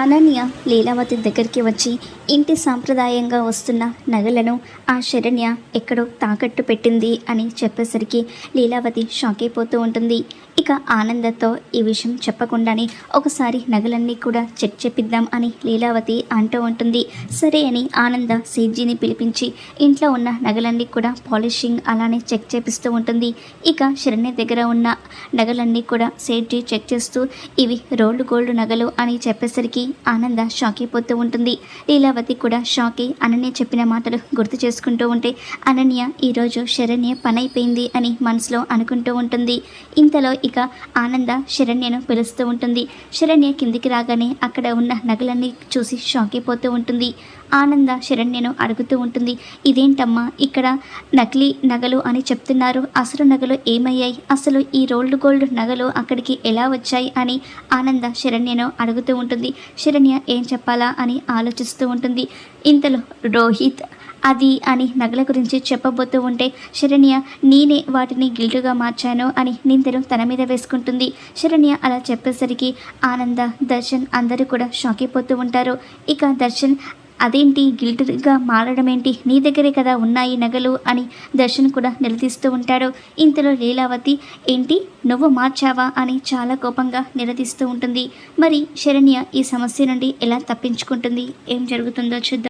అనన్య లీలావతి దగ్గరికి వచ్చి ఇంటి సాంప్రదాయంగా వస్తున్న నగలను ఆ శరణ్య ఎక్కడో తాకట్టు పెట్టింది అని చెప్పేసరికి లీలావతి షాక్ అయిపోతూ ఉంటుంది. ఇక ఆనందతో ఈ విషయం చెప్పకుండానే ఒకసారి నగలన్నీ కూడా చెక్ చేపిద్దాం అని లీలావతి అంటూ ఉంటుంది. సరే అని ఆనంద సేట్జీని పిలిపించి ఇంట్లో ఉన్న నగలన్నీ కూడా పాలిషింగ్ అలానే చెక్ చేపిస్తూ ఉంటుంది. ఇక శరణ్య దగ్గర ఉన్న నగలన్నీ కూడా సేట్జీ చెక్ చేస్తూ ఇవి రోల్డ్ గోల్డ్ నగలు అని చెప్పేసరికి ఆనంద షాక్ అయిపోతూ ఉంటుంది. లీలావతి కూడా షాక్ అయి అనన్య చెప్పిన మాటలు గుర్తు చేసుకుంటూ ఉంటే అనన్య ఈరోజు శరణ్య పని అయిపోయింది అని మనసులో అనుకుంటూ ఉంటుంది. ఇంతలో ఇక ఆనంద శరణ్యను పిలుస్తూ ఉంటుంది. శరణ్య కిందికి రాగానే అక్కడ ఉన్న నగలన్నీ చూసి షాక్ అయిపోతూ ఉంటుంది. ఆనంద శరణ్యను అడుగుతూ ఉంటుంది. ఇదేంటమ్మా ఇక్కడ నకిలీ నగలు అని చెప్తున్నారు. అసలు నగలు ఏమయ్యాయి? అసలు ఈ రోల్డ్ గోల్డ్ నగలు అక్కడికి ఎలా వచ్చాయి? అని ఆనంద శరణ్యను అడుగుతూ ఉంటుంది. శరణ్య ఏం చెప్పాలా అని ఆలోచిస్తూ ఉంటుంది. ఇంతలో రోహిత్ అది అని నగల గురించి చెప్పబోతూ ఉంటే శరణ్య నేనే వాటిని గిల్టుగా మార్చాను అని నిందలు తన మీద వేసుకుంటుంది. శరణ్య అలా చెప్పేసరికి ఆనంద దర్శన్ అందరూ కూడా షాక్ అయిపోతూ ఉంటారు. ఇక దర్శన్ అదేంటి? గిల్టుగా మారడం ఏంటి నీ దగ్గరే కదా ఉన్నాయి నగలు అని దర్శన్ కూడా నిలదీస్తూ ఉంటాడు. ఇంతలో లీలావతి ఏంటి? నువ్వు మార్చావా? అని చాలా కోపంగా నిలదీస్తూ ఉంటుంది. మరి శరణ్య ఈ సమస్య నుండి ఎలా తప్పించుకుంటుంది? ఏం జరుగుతుందో చూద్దాం.